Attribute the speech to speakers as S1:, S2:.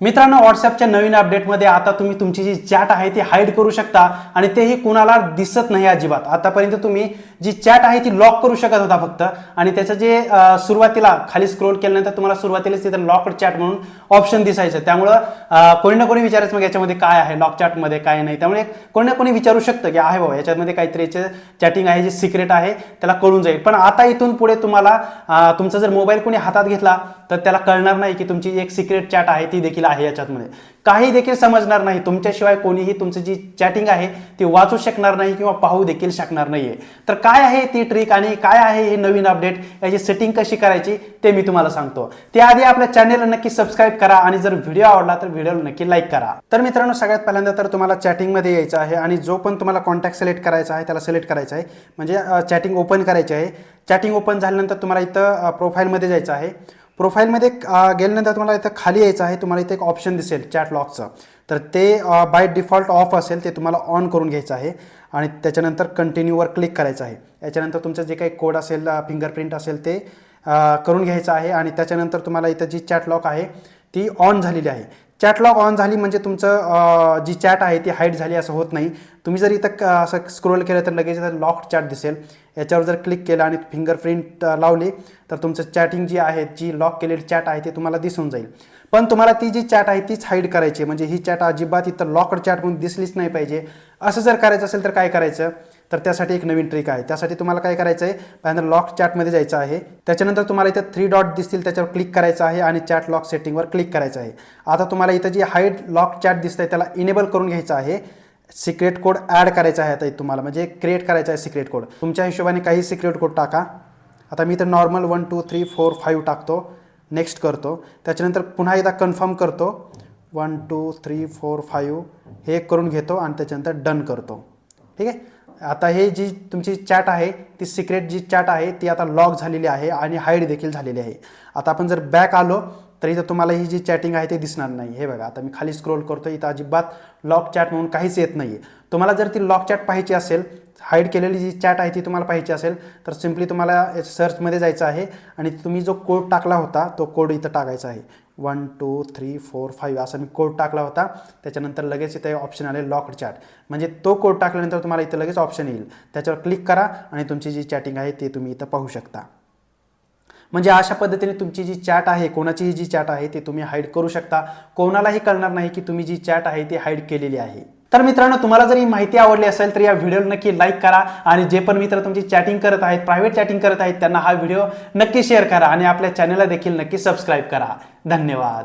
S1: मित्रांनो व्हॉट्सअपच्या नवीन अपडेटमध्ये आता तुम्ही तुमची जी चॅट आहे ती हाईड करू शकता आणि तेही कुणाला दिसत नाही अजिबात. आतापर्यंत तुम्ही जी चॅट आहे ती लॉक करू शकत होता फक्त. आणि त्याचं जे सुरुवातीला खाली स्क्रोल केल्यानंतर तुम्हाला सुरुवातीलाच तिथं लॉकड चॅट म्हणून ऑप्शन दिसायचं. त्यामुळं कोणी ना कोणी विचारायचं मग याच्यामध्ये काय आहे लॉक चॅटमध्ये काय नाही. त्यामुळे कोणी ना कोणी विचारू शकतं की आहे बाबा याच्यामध्ये काहीतरी चॅटिंग आहे जे सिक्रेट आहे त्याला कळून जाईल. पण आता इथून पुढे तुम्हाला तुमचा जर मोबाईल कोणी हातात घेतला तर त्याला कळणार नाही की तुमची एक सिक्रेट चॅट आहे ती देखील आहे याच्यातमध्ये. काही देखील समजणार नाही. तुमच्याशिवाय कोणीही तुमची जी चॅटिंग आहे ती वाचू शकणार नाही किंवा पाहू देखील शकणार नाहीये. तर काय आहे ती ट्रिक आणि काय आहे हे नवीन अपडेट याची सेटिंग कशी करायची ते मी तुम्हाला सांगतो. त्याआधी आपल्या चॅनेलला नक्की सबस्क्राईब करा आणि जर व्हिडिओ आवडला तर व्हिडिओला नक्की लाईक करा. तर मित्रांनो सगळ्यात पहिल्यांदा तर तुम्हाला चॅटिंगमध्ये यायचं आहे आणि जो पण तुम्हाला कॉन्टॅक्ट सिलेक्ट करायचा आहे त्याला सिलेक्ट करायचं आहे. म्हणजे चॅटिंग ओपन करायची आहे. चॅटिंग ओपन झाल्यानंतर तुम्हाला इथं प्रोफाईलमध्ये जायचं आहे. प्रोफाईलमध्ये गेल्यानंतर तुम्हाला इथं खाली यायचं आहे तुम्हाला इथे एक ऑप्शन दिसेल चॅट लॉकचं. तर ते बाय डिफॉल्ट ऑफ असेल ते तुम्हाला ऑन करून घ्यायचं आहे आणि त्याच्यानंतर कंटिन्यूवर क्लिक करायचं आहे. याच्यानंतर तुमचं जे काही कोड असेल फिंगरप्रिंट असेल ते करून घ्यायचं आहे आणि त्याच्यानंतर तुम्हाला इथं जी चॅट लॉक आहे ती ऑन झालेली आहे. चॅट लॉक ऑन झाली म्हणजे तुमचं जी चॅट आहे ती हाईड झाली असं होत नाही. तुम्ही जर इथं क- असं स्क्रोल केलं तर लगेच इथं लॉक चॅट दिसेल. याच्यावर जर क्लिक केलं आणि फिंगरप्रिंट लावली तर तुमचं चॅटिंग जी आहे जी लॉक केलेली चॅट आहे ती तुम्हाला दिसून जाईल. पण तुम्हाला ती जी चॅट आहे तीच हाईड करायची म्हणजे ही चॅट अजिबात इथं लॉकड चॅट म्हणून दिसलीच नाही पाहिजे. असं जर करायचं असेल तर काय करायचं? तर त्यासाठी एक नवीन ट्रिक आहे. त्यासाठी तुम्हाला काय करायचं आहे पहिल्यांदा लॉक चॅटमध्ये जायचं आहे. त्याच्यानंतर तुम्हाला इथं थ्री डॉट दिसतील त्याच्यावर क्लिक करायचं आहे आणि चॅट लॉक सेटिंगवर क्लिक करायचं आहे. आता तुम्हाला इथं जी हाईड लॉक चॅट दिसतं आहे त्याला इनेबल करून घ्यायचं आहे. सिक्रेट कोड ॲड करायचा आहे आता तुम्हाला. म्हणजे क्रिएट करायचा आहे सिक्रेट कोड तुमच्या हिशोबाने काही सिक्रेट कोड टाका. आता मी इथं normal one two three four five टाकतो. नेक्स्ट करतो. त्याच्यानंतर पुन्हा एकदा कन्फर्म करतो. One two three four five हे करून घेतो आणि त्याच्यानंतर डन करतो. ठीक आहे? आता हे जी तुमची चॅट आहे ती सिक्रेट जी चॅट आहे ती आता लॉक झालेली आहे आणि हाईड देखील झालेली आहे. आता आपण जर बॅक आलो तर इथं तुम्हाला ही जी चॅटिंग आहे ते दिसणार नाही. हे बघा आता मी खाली स्क्रोल करतो इथं अजिबात लॉक चॅट म्हणून काहीच येत नाही आहे तुम्हाला जर ती लॉक चॅट पाहायची असेल हाईड केलेली जी चॅट आहे ती तुम्हाला पाहायची असेल तर सिम्पली तुम्हाला सर्चमध्ये जायचं आहे आणि तुम्ही जो कोड टाकला होता तो कोड इथं टाकायचा आहे. One two three four five असा मी कोड टाकला होता. त्याच्यानंतर लगेच इथे ऑप्शन आले लॉक चॅट म्हणजे तो कोड टाकल्यानंतर तुम्हाला इथं लगेच ऑप्शन येईल. त्याच्यावर क्लिक करा आणि तुमची जी चॅटिंग आहे ते तुम्ही इथं पाहू शकता. म्हणजे अशा पद्धतीने तुमची जी चॅट आहे कोणाचीही जी चॅट आहे ती तुम्ही हाईड करू शकता. कोणालाही कळणार नाही की तुम्ही जी चॅट आहे ती हाईड केलेली आहे. तर मित्रांनो तुम्हाला जर ही माहिती आवडली असेल तर या व्हिडिओला नक्की लाईक करा आणि जे पण मित्र तुमची चॅटिंग करत आहेत प्रायव्हेट चॅटिंग करत आहेत त्यांना हा व्हिडिओ नक्की शेअर करा आणि आपल्या चॅनलला देखील नक्की सबस्क्राईब करा. धन्यवाद.